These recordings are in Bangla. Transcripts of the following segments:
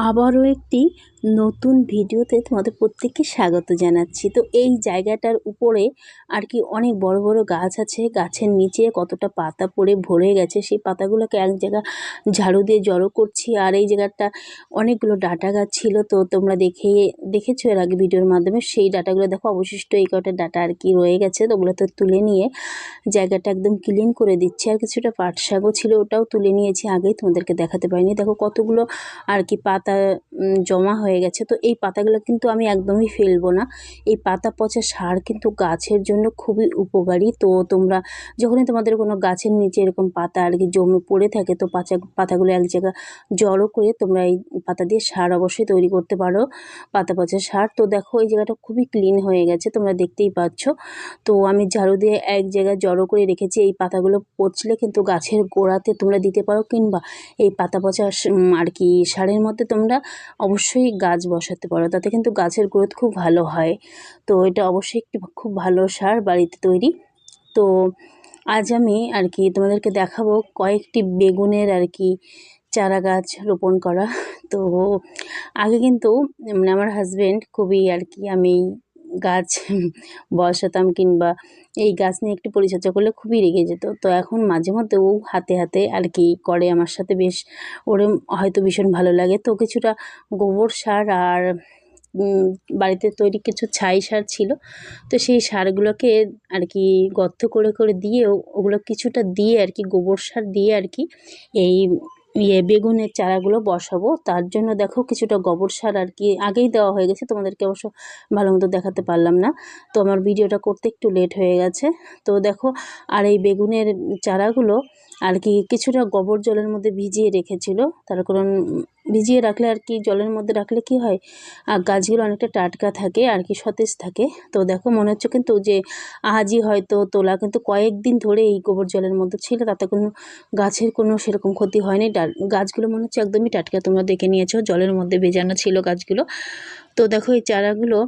আবারও একটি নতুন ভিডিওতে তোমাদের প্রত্যেককে স্বাগত জানাচ্ছি। তো এই জায়গাটার উপরে আর কি অনেক বড় বড় গাছ আছে। গাছের নিচে কতটা পাতা পড়ে ভরে গেছে। সেই পাতাগুলোকে এক জায়গা ঝাড়ু দিয়ে জড়ো করছি। আর এই জায়গাটা অনেকগুলো ডাটা গাছ ছিল। তো তোমরা দেখে, দেখেছ এর আগে ভিডিওর মাধ্যমে। সেই ডাটাগুলো দেখো, অবশিষ্ট এই কটা ডাটা আর কি রয়ে গেছে। তো ওগুলো তো তুলে নিয়ে জায়গাটা একদম ক্লিন করে দিচ্ছি। আর কিছুটা পাট শাকও ছিল, ওটাও তুলে নিয়েছি। আগেই তোমাদেরকে দেখাতে পারিনি। দেখো কতগুলো আর কি পাতা জমা হয়ে গেছে। তো এই পাতাগুলো কিন্তু আমি একদমই ফেলব না। এই পাতা পচা সার কিন্তু গাছের জন্য খুবই উপকারী। তো তোমরা যখনই তোমাদের কোনো গাছের নিচে এরকম পাতা আর কি জমে পড়ে থাকে, তো পাতা পাতাগুলো এক জায়গা জড়ো করে তোমরা এই পাতা দিয়ে সার অবশ্যই তৈরি করতে পারো, পাতা পচা সার। তো দেখো, এই জায়গাটা খুবই ক্লিন হয়ে গেছে, তোমরা দেখতেই পাচ্ছ। তো আমি ঝাড়ু দিয়ে এক জায়গায় জড়ো করে রেখেছি। এই পাতাগুলো পচলে কিন্তু গাছের গোড়াতে তোমরা দিতে পারো কিংবা এই পাতা পচা আর কি সারের মধ্যে তোমরা অবশ্যই গাছ বসাতে পারো, তাতে কিন্তু গাছের গ্রোথ খুব ভালো হয়। তো এটা অবশ্যই একটি খুব ভালো সার বাড়িতে তৈরি। তো আজ আমি আর কি তোমাদেরকে দেখাবো কয়েকটি বেগুনের আর কি চারা গাছ রোপণ করা। তো আগে কিন্তু মানে আমার হাজব্যান্ড খুবই আর কি আমি গাছ বসাতাম কিংবা এই গাছ নিয়ে একটু পরিচর্যা করলে খুবই রেগে যেত। তো এখন মাঝে মধ্যে ও হাতে হাতে আর কি করে আমার সাথে বেশ। ওরে হয়তো ভীষণ ভালো লাগে। তো কিছুটা গোবর সার আর বাড়িতে তৈরি কিছু ছাই সার ছিল। তো সেই সারগুলোকে আর কি গর্ত করে করে দিয়ে ওগুলো কিছুটা দিয়ে আর কি গোবর সার দিয়ে আর কি এই ইয়ে বেগুনের চারাগুলো বসাবো। তার জন্য দেখো কিছুটা গোবর সার আর কি আগেই দেওয়া হয়ে গেছে। তোমাদেরকে অবশ্য ভালো মতো দেখাতে পারলাম না। তো আমার ভিডিওটা করতে একটু লেট হয়ে গেছে। তো দেখো, আর এই বেগুনের চারাগুলো আর কি কিছুটা গোবর জলের মধ্যে ভিজিয়ে রেখেছিল। তার কারণ ভিজিয়ে রাখলে আর কি, জলের মধ্যে রাখলে কি হয়? আর গাছগুলো অনেকটা টাটকা থাকে, আর কি সতেজ থাকে। তো দেখো, মনে হচ্ছে কিন্তু যে আজই হয়তো তোলা, কিন্তু কয়েকদিন ধরে এই গোবর জলের মধ্যে ছিল, তাতে কোনো গাছের কোনো সেরকম ক্ষতি হয়নি। গাছগুলো মনে হচ্ছে একদমই টাটকা, তোমরা দেখে নিয়েছো, জলের মধ্যে ভেজানো ছিল গাছগুলো। তো দেখো, এই চারাগুলো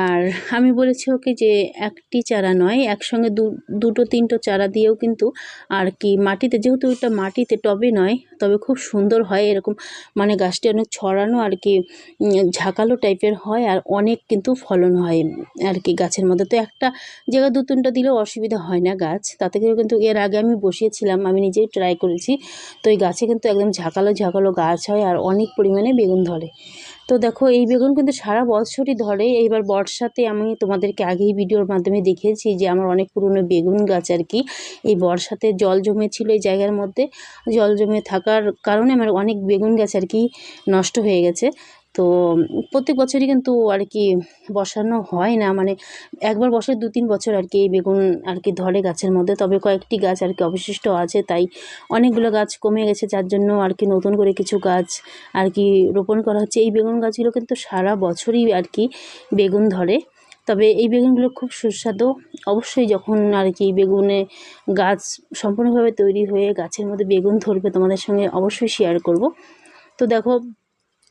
আর আমি বলেছি ওকে যে একটি চারা নয়, একসঙ্গে দু, দুটো, তিনটো চারা দিয়েও কিন্তু আর কি মাটিতে, যেহেতু এটা মাটিতে টবে নয়, তবে খুব সুন্দর হয় এরকম মানে গাছটি অনেক ছড়ানো আর কি ঝাঁকালো টাইপের হয় আর অনেক কিন্তু ফলন হয় আর কি গাছের মধ্যে। তো একটা জায়গা দু, তিনটা দিলেও অসুবিধা হয় না গাছ, তাতে কিন্তু এর আগে আমি বসিয়েছিলাম, আমি নিজেই ট্রাই করেছি। তো এই গাছে কিন্তু একদম ঝাঁকালো ঝাঁকালো গাছ হয় আর অনেক পরিমাণে বেগুন ধরে। তো দেখো, এই বেগুন কিন্তু সারা বছরই ধরে। এইবার বর্ষাতে আমি তোমাদেরকে আগেই ভিডিওর মাধ্যমে দেখেছি যে আমার অনেক পুরনো বেগুন গাছ আর কি, এই বর্ষাতে জল জমেছিল এই জায়গার মধ্যে। জল জমে থাকার কারণে আমার অনেক বেগুন গাছ আর কি নষ্ট হয়ে গেছে। তো প্রত্যেক বছরই কিন্তু আর কি বসানো হয় না। মানে একবার বছর দু তিন বছর আর কি এই বেগুন আর কি ধরে গাছের মধ্যে। তবে কয়েকটি গাছ আর কি অবশিষ্ট আছে, তাই অনেকগুলো গাছ কমে গেছে। যার জন্য আর কি নতুন করে কিছু গাছ আর কি রোপণ করা হচ্ছে। এই বেগুন গাছগুলো কিন্তু সারা বছরই আর কি বেগুন ধরে। তবে এই বেগুনগুলো খুব সুস্বাদু। অবশ্যই যখন আর কি বেগুনে গাছ সম্পূর্ণভাবে তৈরি হয়ে গাছের মধ্যে বেগুন ধরবে তোমাদের সঙ্গে অবশ্যই শেয়ার করব। তো দেখো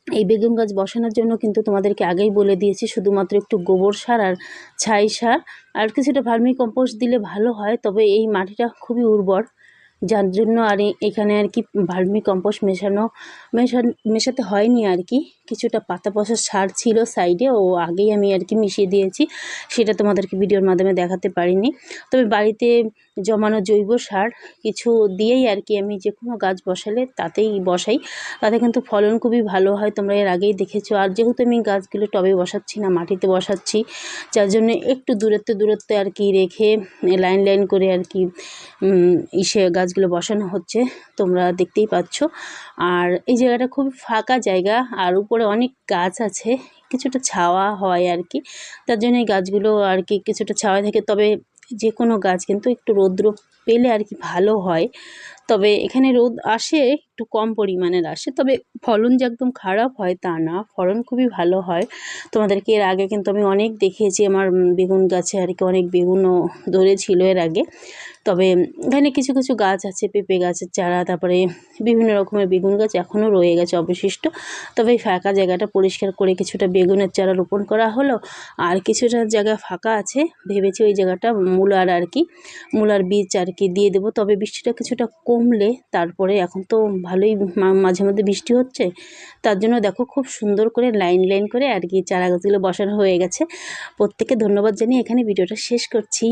এই বেগুন গাছ বসানোর জন্য কিন্তু তোমাদেরকে আগেই বলে দিয়েছি, শুধুমাত্র একটু গোবর সার আর ছাই সার। আর কিছুটা ভার্মি কম্পোস্ট দিলে ভালো হয়, তবে এই মাটিটা খুবই উর্বর। যার জন্য আর এখানে আর কি ভার্মি কম্পোস্ট মেশানো, মেশা, মেশাতে হয়নি আর কি। কিছুটা পাতা পচা সার ছিল সাইডে, ও আগেই আমি আর কি মিশিয়ে দিয়েছি। সেটা তোমাদেরকে ভিডিওর মাধ্যমে দেখাতে পারিনি। তবে বাড়িতে জমানো জৈব সার কিছু দিয়েই আর কি আমি যে কোনো গাছ বসালে তাতেই বসাই। তাতে কিন্তু ফলন খুবই ভালো হয়, তোমরা এর আগেই দেখেছ। আর যেহেতু আমি গাছগুলো টবে বসাচ্ছি না, মাটিতে বসাচ্ছি, যার জন্য একটু দূরত্ব, দূরত্বে আর কি রেখে লাইন লাইন করে আর কি ইসে গাছগুলো বসানো হচ্ছে, তোমরা দেখতেই পাচ্ছ। আর এই জায়গাটা খুব ফাঁকা জায়গা, আর উপরে অনেক গাছ আছে, কিছুটা ছাওয়া হয় আর কি তার জন্য এই গাছগুলো আর কি কিছুটা ছাওয়া থাকে। তবে যে কোনো গাছ কিন্তু একটু রৌদ্র পেলে আর কি ভালো হয়। তবে এখানে রোদ আসে একটু কম পরিমাণের আসে। তবে ফলন যে একদম খারাপ হয় তা না, ফলন খুবই ভালো হয়। তোমাদেরকে এর আগে কিন্তু আমি অনেক দেখিয়েছি, আমার বেগুন গাছে আর কি অনেক বেগুনও ধরেছিল এর আগে। তবে এখানে কিছু কিছু গাছ আছে, পেঁপে গাছের চারা, তারপরে বিভিন্ন রকমের বেগুন গাছ এখনও রয়ে গেছে অবশিষ্ট। তবে এই ফাঁকা জায়গাটা পরিষ্কার করে কিছুটা বেগুনের চারা রোপণ করা হলো। আর কিছুটা জায়গা ফাঁকা আছে, ভেবেছি ওই জায়গাটা মূলার আর কি, মূলার বীজ আর কি দিয়ে দেবো। তবে বৃষ্টিটা কিছুটা কমলে তারপরে এখন তো ভালোই মাঝে মধ্যে বৃষ্টি হচ্ছে। তার জন্য দেখো খুব সুন্দর করে লাইন লাইন করে আর কি চারা গাছগুলো বসানো হয়ে গেছে। প্রত্যেকে ধন্যবাদ জানিয়ে এখানে ভিডিওটা শেষ করছি।